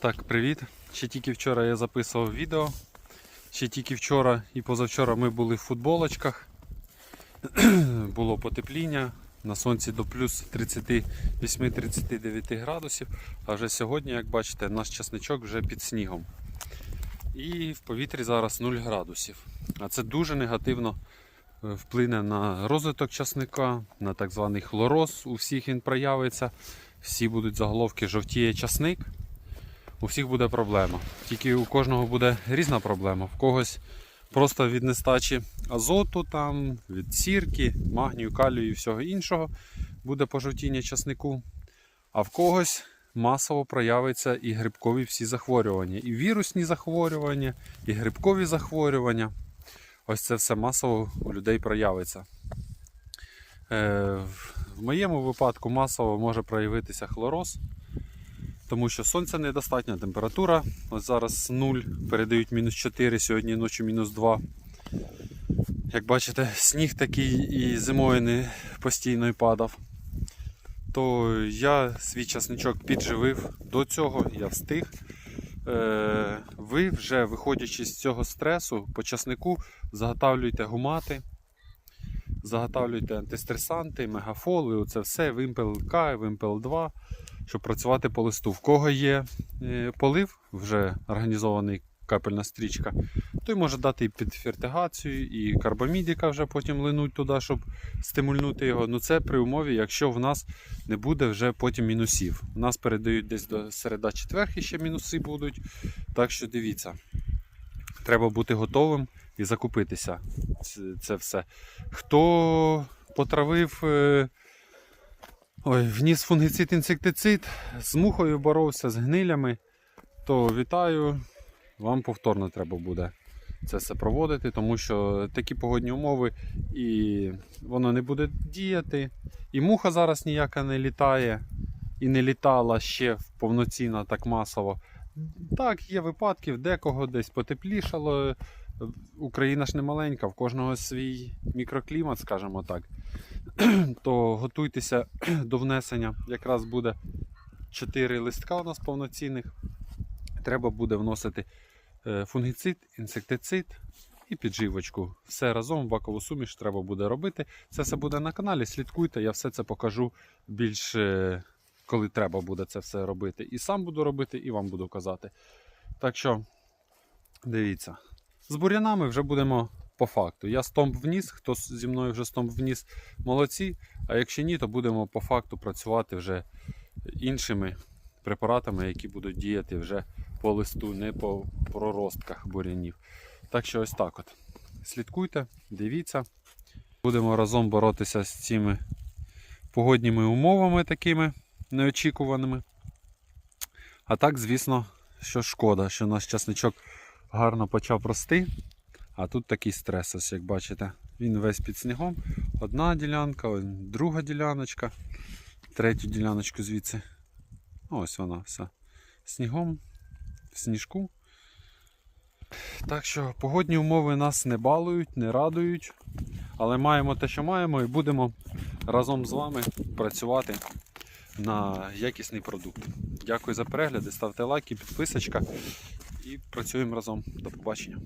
Так, привіт. Ще тільки вчора я записував відео. Ще тільки вчора і позавчора ми були в футболочках. Було потепління. На сонці до плюс 38-39 градусів. А вже сьогодні, як бачите, наш часничок вже під снігом. І в повітрі зараз 0 градусів. А це дуже негативно е, вплине на розвиток часника, на так званий хлороз. У всіх він проявиться. Всі будуть заголовки жовтіє часник у всіх буде проблема. Тільки у кожного буде різна проблема. В когось просто від нестачі азоту, там, від сірки, магнію, калію і всього іншого буде пожовтіння часнику. А в когось масово проявиться і грибкові всі захворювання, і вірусні захворювання, і грибкові захворювання. Ось це все масово у людей проявиться. Е, В моєму випадку масово може проявитися хлороз тому що сонця недостатня температура. Ось зараз 0, передають мінус 4, сьогодні ночі мінус 2. Як бачите, сніг такий і зимою не постійно й падав. То я свій часничок підживив до цього, я встиг. Е, Ви вже виходячи з цього стресу, по часнику заготавлюйте гумати, заготавлюйте антистресанти, мегафоли, оце все, вимпел К, вимпел 2 щоб працювати по листу. В кого є е, полив, вже організований капельна стрічка, той може дати і під фертигацію, і карбамідіка вже потім линуть туди, щоб стимульнути його. Ну це при умові, якщо в нас не буде вже потім мінусів. У нас передають десь до середа четверг і ще мінуси будуть. Так що дивіться, треба бути готовим і закупитися. Це, це все. Хто потравив. Ой, вніс фунгіцид інсектицид, з мухою боровся, з гнилями, то вітаю. Вам повторно треба буде це все проводити, тому що такі погодні умови і воно не буде діяти. І муха зараз ніяка не літає і не літала ще повноцінно так масово. Так, є випадки, в декого десь потеплішало. Україна ж не маленька, в кожного свій мікроклімат, скажімо так. То готуйтеся до внесення. Якраз буде 4 листка у нас повноцінних. Треба буде вносити е, фунгіцид, інсектицид і підживочку. Все разом бакову суміш треба буде робити. Це все буде на каналі. Слідкуйте, я все це покажу більш е, коли треба буде це все робити. І сам буду робити, і вам буду казати. Так що, дивіться. З бур'янами вже будемо по факту. Я стомп вніс, хто зі мною вже стомп вніс, молодці. А якщо ні, то будемо по факту працювати вже іншими препаратами, які будуть діяти вже по листу, не по проростках бур'янів. Так що ось так от. Слідкуйте, дивіться. Будемо разом боротися з цими погодніми умовами такими неочікуваними. А так, звісно, що шкода, що наш часничок гарно почав рости. А тут такий стрес, ось як бачите. Він весь під снігом. Одна ділянка, друга діляночка, третю діляночку звідси. Ось вона вся. Снігом, в сніжку. Так що погодні умови нас не балують, не радують. Але маємо те, що маємо, і будемо разом з вами працювати на якісний продукт. Дякую за перегляди, ставте лайки, підписочка і працюємо разом. До побачення.